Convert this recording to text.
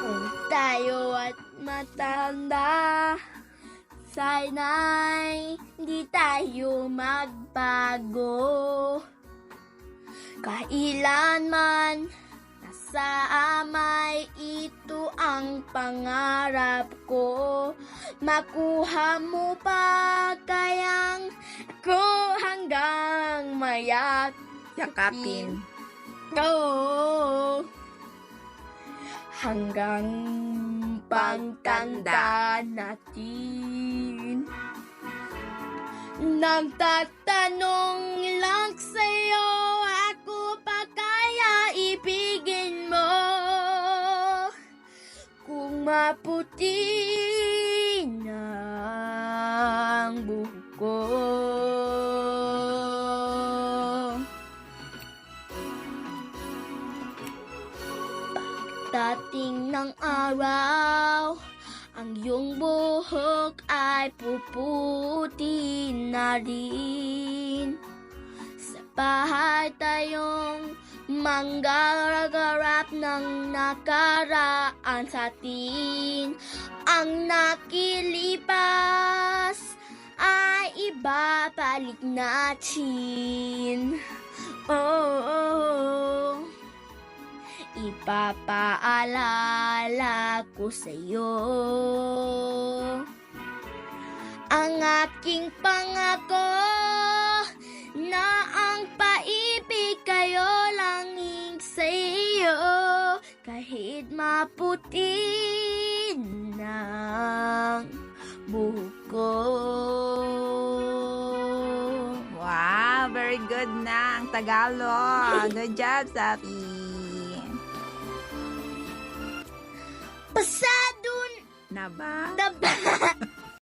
Kung tayo at matanda, sana'y hindi tayo magbago. Kailanman nasa amay ito ang pangarap ko. Makuha mo pa kayang ako hanggang mayak Yakapin. Ko. Hanggang pagtanda natin. Nagtatanong lang sa'yo, ako pa kaya ibigin mo? Kung maputi ang buhok ko. Dating ng araw, ang iyong buhok ay puputi na rin. Sa bahay tayong manggagarap ng nakaraan sa atin. Ang nakilipas ay ibabalik natin. Ipapaalala ko sa'yo Ang aking pangako Na ang paibig kayo langing sa'yo Kahit maputi ng buhok Wow, very good na ang Tagalog. Good job, Sapi. Pasado Na ba? na ba?